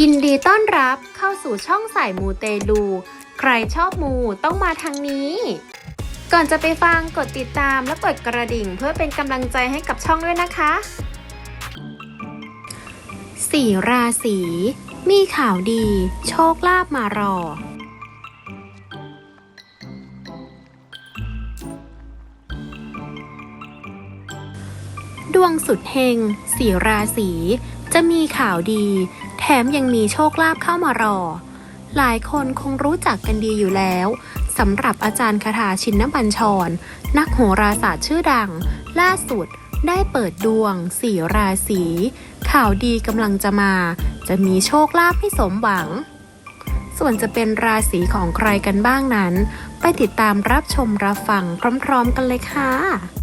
ยินดีต้อนรับเข้าสู่ช่องสายมูเตลู ใครชอบมูต้องมาทางนี้ ก่อนจะไปฟังกดติดตามและกดกระดิ่งเพื่อเป็นกำลังใจให้กับช่องด้วยนะคะสี่ราศีมีข่าวดี โชคลาภมารอ วงสุดเฮงสี่ราศีจะมีข่าวดี แถมยังมีโชคลาภเข้ามารอ หลายคนคงรู้จักกันดีอยู่แล้วสำหรับอาจารย์คาถาชินนบัญชร นักโหราศาสตร์ชื่อดัง ล่าสุดได้เปิดดวงสี่ราศีข่าวดีกำลังจะมา จะมีโชคลาภให้สมหวัง ส่วนจะเป็นราศีของใครกันบ้างนั้น ไปติดตามรับชมรับฟังพร้อม ๆ กันเลยค่ะ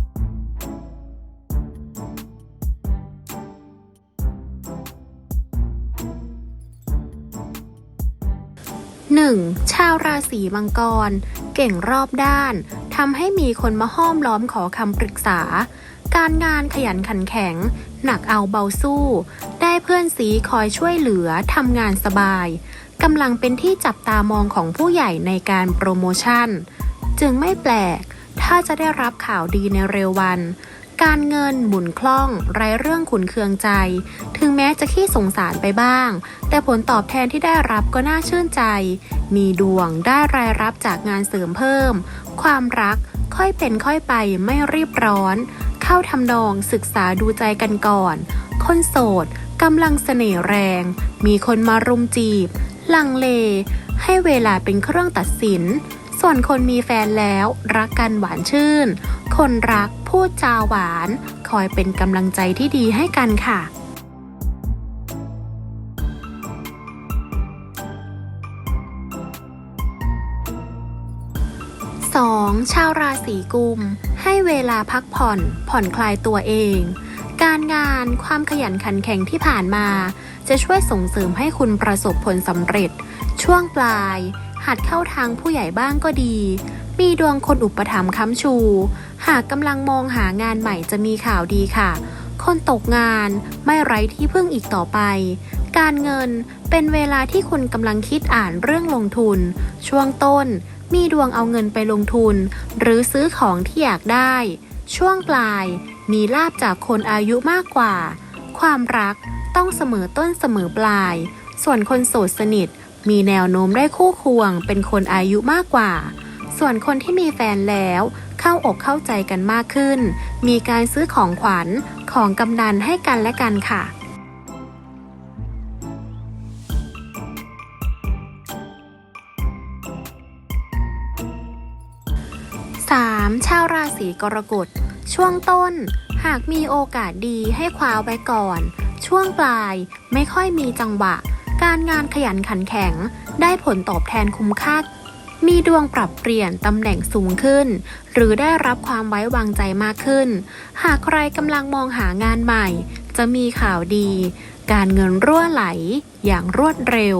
1. ชาวราศีมังกร เก่งรอบด้านทำให้มีคนมาห้อมล้อมขอคำปรึกษา การงานขยันขันแข็ง หนักเอาเบาสู้ ได้เพื่อนสีคอยช่วยเหลือทำงานสบายกำลังเป็นที่จับตามองของผู้ใหญ่ในการโปรโมชั่น จึงไม่แปลก ถ้าจะได้รับข่าวดีในเร็ววัน การเงินหมุนคล่องไร้เรื่องขุนเคืองใจ ถึงแม้จะขี้สงสารไปบ้าง แต่ผลตอบแทนที่ได้รับก็น่าชื่นใจ มีดวงได้รายรับจากงานเสริมเพิ่ม ความรักค่อยเป็นค่อยไปไม่รีบร้อน เข้าทำนองศึกษาดูใจกันก่อน คนโสดกำลังเสน่ห์แรง มีคนมารุมจีบ ลังเล ให้เวลาเป็นเครื่องตัดสิน ส่วนคนมีแฟนแล้วรักกันหวานชื่น คนรัก พูดจาหวาน คอยเป็นกำลังใจที่ดีให้กันค่ะ 2. ชาวราศีกุม ให้เวลาพักผ่อน ผ่อนคลายตัวเอง การงานความขยันขันแข็งที่ผ่านมา จะช่วยส่งเสริมให้คุณประสบผลสำเร็จ ช่วงปลาย หัดเข้าทางผู้ใหญ่บ้างก็ดี มีดวงคนอุปถัมภ์ค้ำชู หากกำลังมองหางานใหม่จะมีข่าวดีค่ะ คนตกงานไม่ไร้ที่พึ่งอีกต่อไป การเงินเป็นเวลาที่คุณกำลังคิดอ่านเรื่องลงทุน ช่วงต้นมีดวงเอาเงินไปลงทุน หรือซื้อของที่อยากได้ ช่วงปลายมีลาบจากคนอายุมากกว่า ความรักต้องเสมอต้นเสมอปลาย ส่วนคนโสดสนิท มีแนวโน้มได้คู่ควงเป็นคนอายุมากกว่า ส่วนคนที่มีแฟนแล้ว เข้าอกเข้าใจกันมากขึ้น มีการซื้อของขวัญของกำนันให้กันและกันค่ะ 3. ชาวราศีกรกฎ ช่วงต้น หากมีโอกาสดีให้คว้าไว้ก่อน ช่วงปลายไม่ค่อยมีจังหวะ การงานขยันขันแข็ง ได้ผลตอบแทนคุ้มค่า มีดวงปรับเปลี่ยนตำแหน่งสูงขึ้น หรือได้รับความไว้วางใจมากขึ้น หากใครกำลังมองหางานใหม่ จะมีข่าวดี การเงินรั่วไหล อย่างรวดเร็ว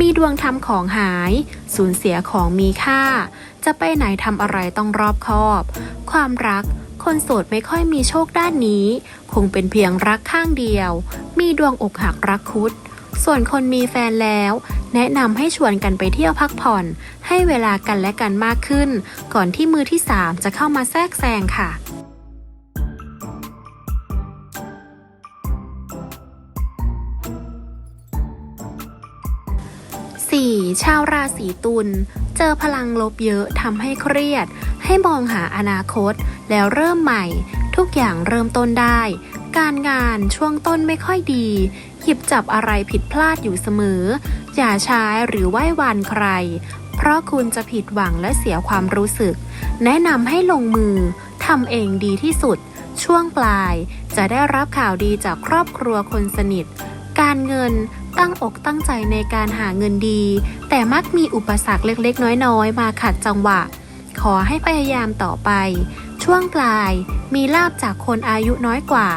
มีดวงทำของหาย สูญเสียของมีค่า จะไปไหนทำอะไรต้องรอบคอบ ความรักคนโสดไม่ค่อยมีโชคด้านนี้ คงเป็นเพียงรักข้างเดียว มีดวงอกหักรักคุด ส่วนคนมีแฟนแล้ว แนะนำให้ชวนกันไปเที่ยวพักผ่อน ให้เวลากันและกันมากขึ้น ก่อนที่มือที่ 3 จะเข้ามาแทรกแซงค่ะ 4. ชาวราศีตุล เจอพลังลบเยอะทำให้เครียด ให้มองหาอนาคต แล้วเริ่มใหม่ ทุกอย่างเริ่มต้นได้ การงานช่วงต้นไม่ค่อยดี หยิบจับอะไรผิดพลาดอยู่เสมอ อย่าใช้หรือไหว้วานใคร เพราะคุณจะผิดหวังและเสียความรู้สึก แนะนำให้ลงมือทำเองดีที่สุด ช่วงปลายจะได้รับข่าวดีจากครอบครัวคนสนิท การเงินตั้งอกตั้งใจในการหาเงินดี แต่มักมีอุปสรรคเล็กๆ น้อยๆ มาขัดจังหวะ ขอให้พยายามต่อไป ช่วงปลายมีลาบจากคนอายุน้อยกว่า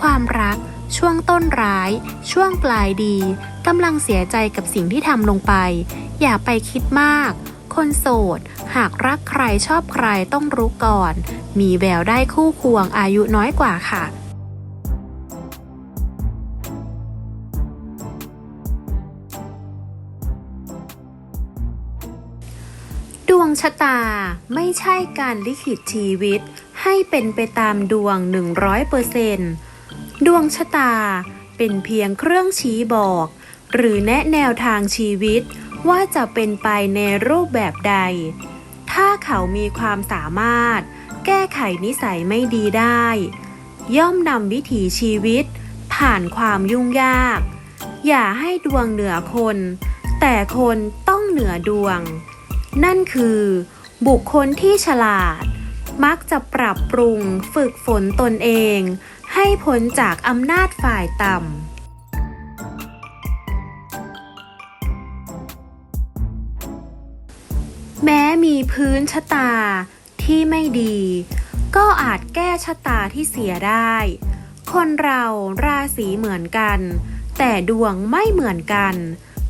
ความรัก ช่วงต้นร้าย ช่วงปลายดีกำลังเสียใจกับสิ่งที่ทำลงไป อย่าไปคิดมาก คนโสด หากรักใครชอบใครต้องรู้ก่อน มีแววได้คู่ควงอายุน้อยกว่าค่ะดวงชะตาไม่ใช่การลิขิตชีวิต ให้เป็นไปตามดวง 100% ดวงชะตาเป็นเพียงเครื่องชี้บอก หรือแนะแนวทางชีวิตว่าจะเป็นไปในรูปแบบใด ถ้าเขามีความสามารถ แก้ไขนิสัยไม่ดีได้ ย่อมนำวิถีชีวิต ผ่านความยุ่งยาก อย่าให้ดวงเหนือคน แต่คนต้องเหนือดวง นั่นคือ บุคคลที่ฉลาด มักจะปรับปรุงฝึกฝนตนเอง ให้พ้นจากอำนาจฝ่ายต่ำแม้มีพื้นชะตาที่ไม่ดี ก็อาจแก้ชะตาที่เสียได้ คนเราราศีเหมือนกัน แต่ดวงไม่เหมือนกัน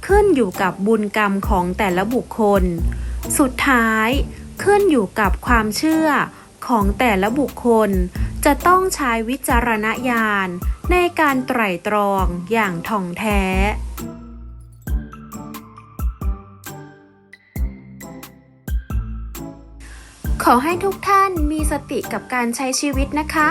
ขึ้นอยู่กับบุญกรรมของแต่ละบุคคล สุดท้ายขึ้นอยู่กับความเชื่อ ของแต่ละบุคคล จะต้องใช้วิจารณญาณในการไตร่ตรองอย่างท่องแท้ ขอให้ทุกท่านมีสติกับการใช้ชีวิตนะคะ